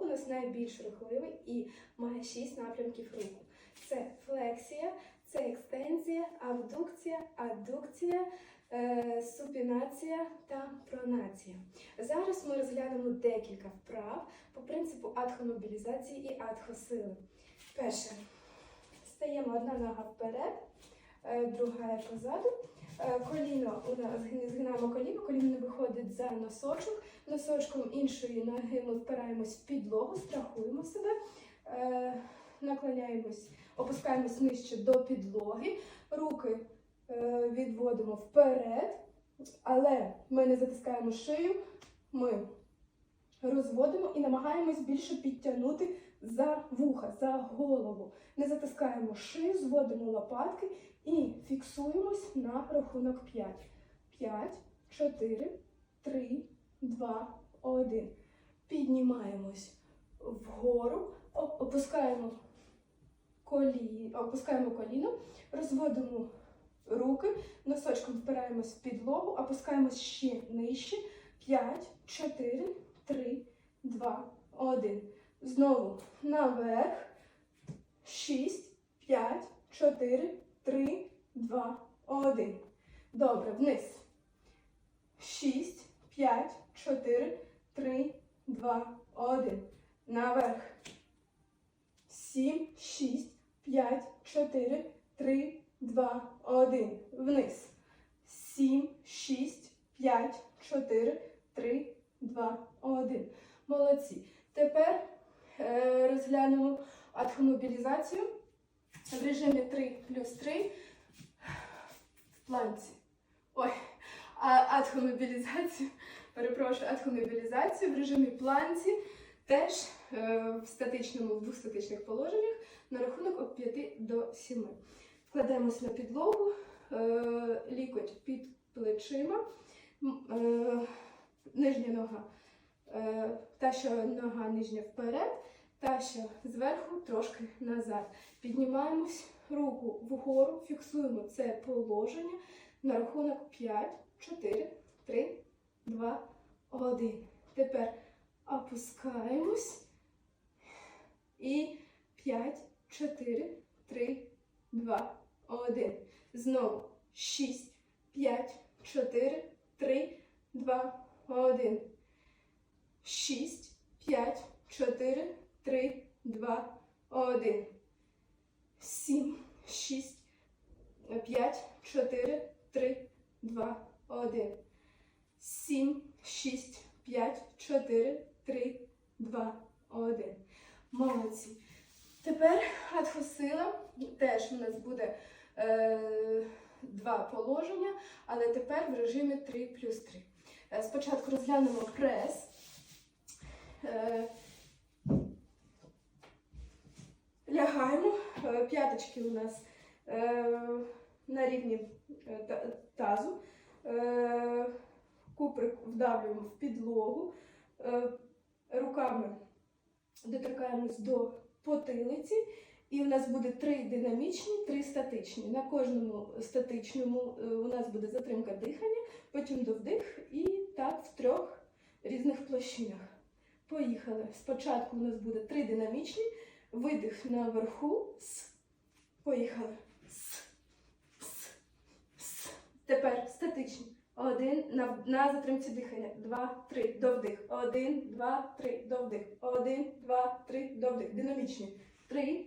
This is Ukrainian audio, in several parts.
У нас найбільш рухливий і має шість напрямків руху. Це флексія, це екстензія, абдукція, аддукція, е, супінація та пронація. Зараз ми розглянемо декілька вправ по принципу адхомобілізації і адхосили. Перше. Стаємо одна нога вперед, е, друга позаду. Е, Коліно у нас згинаємо коліно, коліно виходить за носочок. Носочком іншої ноги ми впираємось в підлогу, страхуємо себе, е, наклоняємось, опускаємось нижче до підлоги, руки е, відводимо вперед, але ми не затискаємо шию, ми розводимо і намагаємось більше підтягнути за вуха, за голову. Не затискаємо шию, зводимо лопатки і фіксуємось на рахунок 5. 5, 4, 3, 2, 1. Піднімаємось вгору, опускаємо коліно, опускаємо коліно, розводимо руки, носочком впираємось в підлогу, опускаємось ще нижче. 5, 4, 3, 2, 1. Знову наверх. 6, 5, 4, 3, 2, 1. Добре, вниз. 6, 5, 4, 3, 2, 1. Наверх. 7, 6, 5, 4, 3, 2, 1. Вниз. 7, 6, 5, 4, 3, 2, 1. Молодці. Тепер розглянемо адхомобілізацію в режимі 3 плюс 3 в планці. Ой, а адхомобілізацію, перепрошую, адхомобілізацію в режимі планці теж е, в статичному, в двох статичних положеннях на рахунок від 5 до 7. Вкладаємось на підлогу, е, лікоть під плечима, е, нижня нога, е, та що нога нижня вперед, та що зверху трошки назад. Піднімаємось руку вгору, фіксуємо це положення на рахунок 5, 4, 3, 2, 1. Тепер опускаємось. І 5, 4, 3, 2, 1. Знову 6, 5, 4, 3, 2, 1. 6, 5, 4, 3, 2, 1. 7, 6, 5, 4, 3, 2, 1. 7, 6, 5, 4, 3, 2, 1. Молодці. Тепер адхосила. Теж у нас буде е, два положення, але тепер в режимі 3 плюс 3. Е, Спочатку розглянемо прес. Е, Лягаємо. Е, П'яточки у нас е, на рівні тазу. Куприк вдавлюємо в підлогу. Руками доторкаємось до потилиці. І у нас буде три динамічні, три статичні. На кожному статичному у нас буде затримка дихання, потім до вдих і так в трьох різних площинах. Поїхали. Спочатку у нас буде три динамічні, видих наверху. С. Поїхали. С. С. С. Тепер статичні. Один на, на затримці дихання. Два, три, до вдих. Один, два, три, до вдих. Один, два, три, до вдих. Динамічні. Три,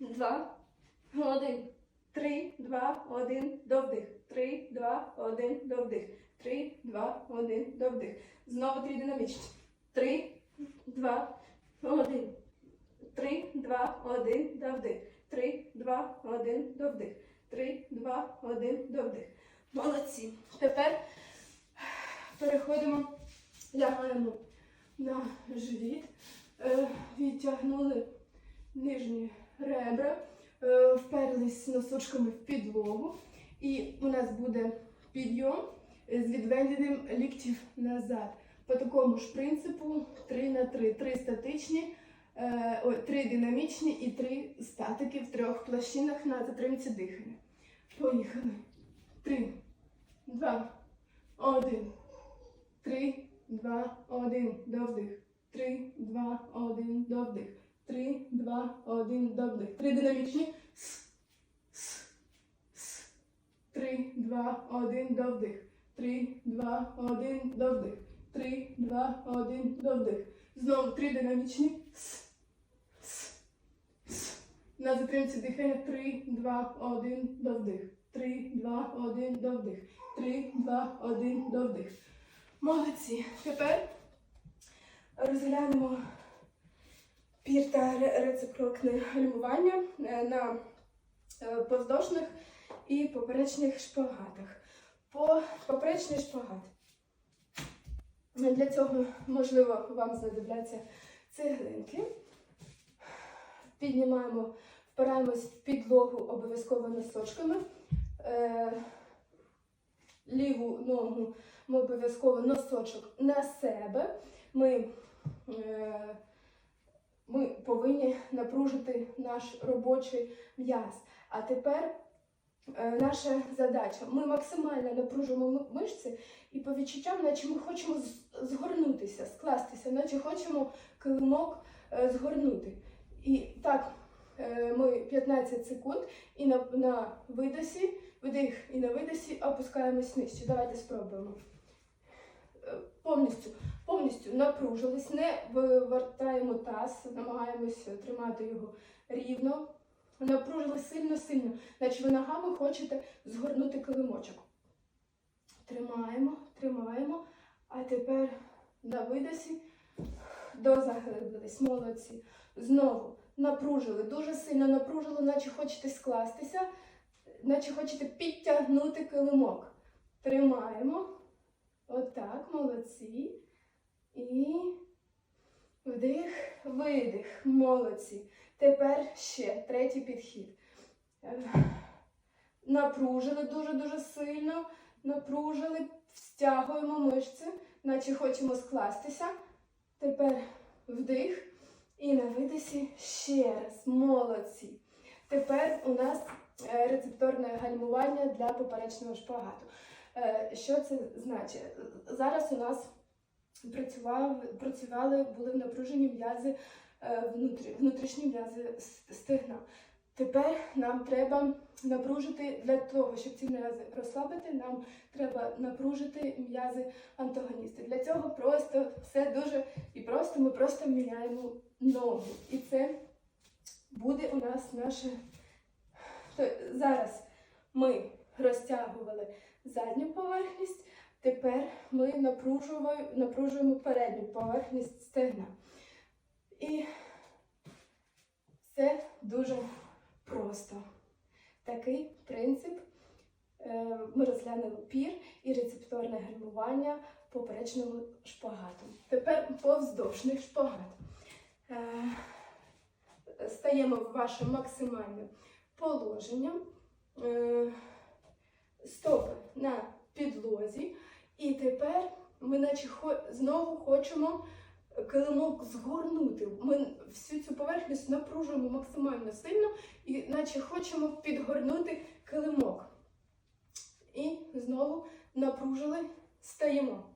два, один. Три, два, один, до вдих. Три, два, один, до вдих. Три, два, один, до вдих. Знову три динамічні. Три, два, один. Три, два, один, до вдих. Три, два, один, до вдих. Три, два, один, до вдих. Молодці. Тепер переходимо, лягаємо на живіт, е, відтягнули нижні ребра, е, вперлись носочками в підлогу. І у нас буде підйом з відведеним ліктів назад. По такому ж принципу 3 на 3. 3 статичні, е, ой, 3 динамічні і 3 статики в трьох площинах на затримці дихання. Поїхали. 3, 2, 1. 3, 2, 1. До вдих. 3, 2, два, один, до вдих. Три, два, один, до вдих. Три динамічні. С, с, с. Три, два, один, до вдих. Три, два, один, до вдих. Три, два, один, до вдих. Знову три динамічні. С, с, с. На затримці дихання. Три, два, один, до вдих. Три, два, один, до вдих. Три, два, один, до вдих. Молодці. Тепер розглянемо пір та ре- реципрокне гальмування е, на е, повздовжних і поперечних шпагатах. По поперечний шпагат. Е, Для цього, можливо, вам знадобляться цеглинки. Піднімаємо, впираємось в підлогу обов'язково носочками. Е, ліву ногу ми обов'язково носочок на себе. Ми, е, ми повинні напружити наш робочий м'яз. А тепер наша задача. Ми максимально напружуємо мишці і по відчуттям, наче ми хочемо згорнутися, скластися, наче хочемо килимок е, згорнути. І так, е, ми 15 секунд і на, на видосі, видих і на видосі опускаємось нижче. Давайте спробуємо. Е, Повністю, повністю напружились, не вивертаємо таз, намагаємося тримати його рівно. Напружились сильно-сильно, наче ви ногами хочете згорнути килимочок. Тримаємо, тримаємо. А тепер на видосі дозаглибились. Молодці. Знову напружили, дуже сильно напружили, наче хочете скластися, наче хочете підтягнути килимок. Тримаємо. Отак, молодці. І вдих, видих. Молодці. Тепер ще третій підхід. Е, Напружили дуже-дуже сильно. Напружили, стягуємо мишці, наче хочемо скластися. Тепер вдих. І на видосі ще раз. Молодці. Тепер у нас е, рецепторне гальмування для поперечного шпагату. Е, Що це значить? Зараз у нас працював, працювали, були в напруженні м'язи е, внутрі, внутрішні м'язи с- стегна. Тепер нам треба напружити для того, щоб ці м'язи розслабити, нам треба напружити м'язи антагоністи. Для цього просто все дуже і просто ми просто міняємо ногу. І це буде у нас наше. Зараз ми розтягували задню поверхність, тепер ми напружуємо, передню поверхність стегна. І це дуже просто. Такий принцип. е, Ми розглянули пір і рецепторне гальмування поперечного шпагату. Тепер повздовжний шпагат. Е, Стаємо в ваше максимальне положення. Е, Стопи на підлозі. І тепер ми наче знову хочемо килимок згорнути. Ми всю цю поверхність напружуємо максимально сильно і наче хочемо підгорнути килимок. І знову напружили, стаємо.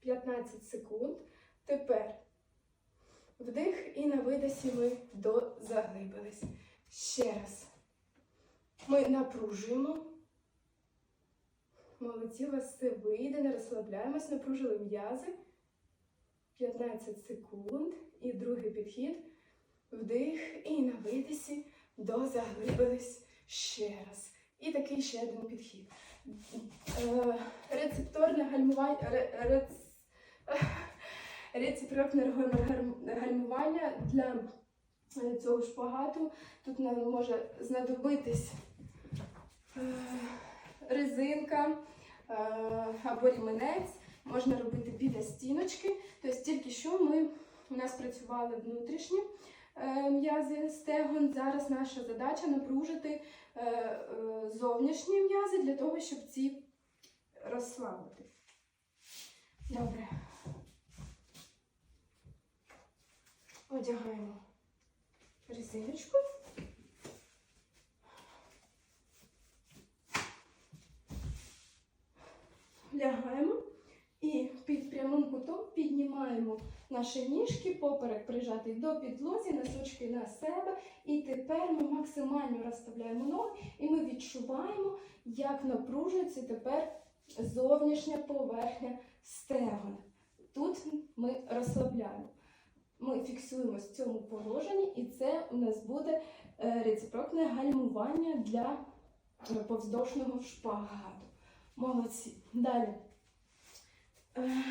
П'ятнадцять секунд. Тепер вдих і на видосі ми дозаглибились. Ще раз. Ми напружуємо. Молодці, у вас все вийде, не розслабляємось, напружили м'язи. 15 секунд. І другий підхід. Вдих і на видисі дозаглибились ще раз. І такий ще один підхід. Е, Рецепторне гальмування. ре- рец- Рецепрокне гальмування для е, цього шпагату. Тут нам може знадобитись резинка е, або ріменець. Можна робити біля стіночки. Тобто тільки що ми у нас працювали внутрішні е, м'язи стегон. Зараз наша задача напружити е, е, зовнішні м'язи для того, щоб ці розслабити. Добре. Одягаємо резиночку. Лягаємо І під прямим кутом піднімаємо наші ніжки, поперек прижатий до підлозі, носочки на себе. І тепер ми максимально розставляємо ноги, і ми відчуваємо, як напружується тепер зовнішня поверхня стегон. Тут ми розслабляємо. Ми фіксуємось в цьому положенні, і це у нас буде е, реципрокне гальмування для повздовжного шпагату. Молодці. Далі. Е,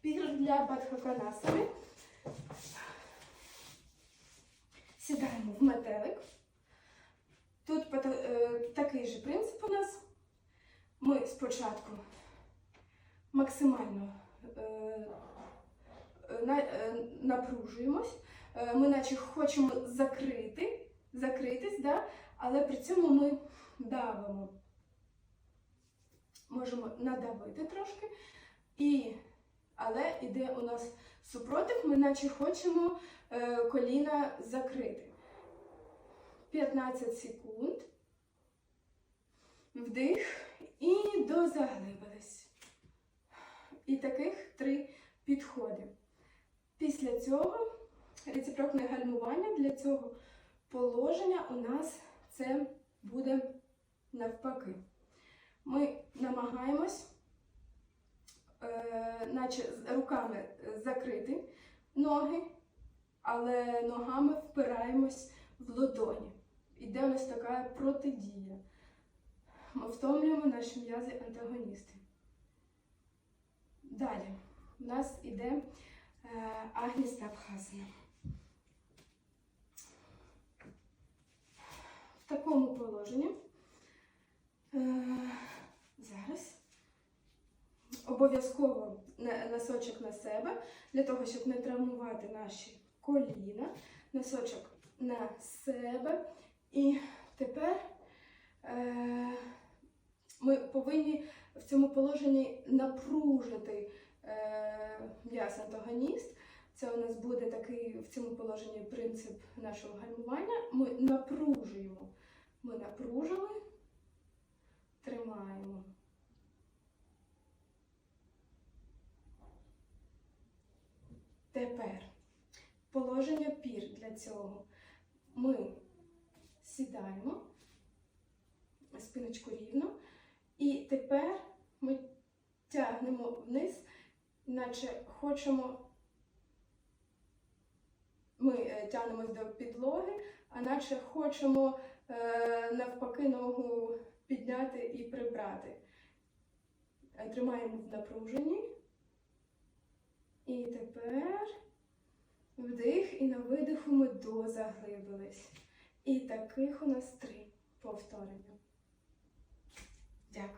Пір для бадхаканасами. Сідаємо в метелик. Тут е, такий же принцип у нас. Ми спочатку максимально е, на- напружуємось. Ми наче хочемо закрити, закритись, да? але при цьому ми давимо. Можемо надавити трошки. І, але іде у нас супротив, ми наче хочемо е, коліна закрити. 15 секунд. Вдих і дозаглибились. І таких три підходи. Після цього реципрокне гальмування для цього положення у нас це буде навпаки. Ми намагаємось, е, наче руками закрити ноги, але ногами впираємось в ладоні. Іде у нас така протидія. Ми втомлюємо наші м'язи антагоністи. Далі у нас іде е, агністабхасана. В такому положенні е, обов'язково носочок на себе для того, щоб не травмувати наші коліна, носочок на себе. І тепер е, ми повинні в цьому положенні напружити е, м'яз антагоніст. Це у нас буде такий в цьому положенні принцип нашого гальмування. Ми напружуємо. Ми напружили, тримаємо. Тепер положення пір для цього. Ми сідаємо, спиночку рівно, і тепер ми тягнемо вниз, наче хочемо. Ми е, тягнемось до підлоги, а наче хочемо е, навпаки ногу підняти і прибрати. Тримаємо в напруженні. І тепер вдих, і на видиху ми дозаглибились. І таких у нас три повторення. Дякую.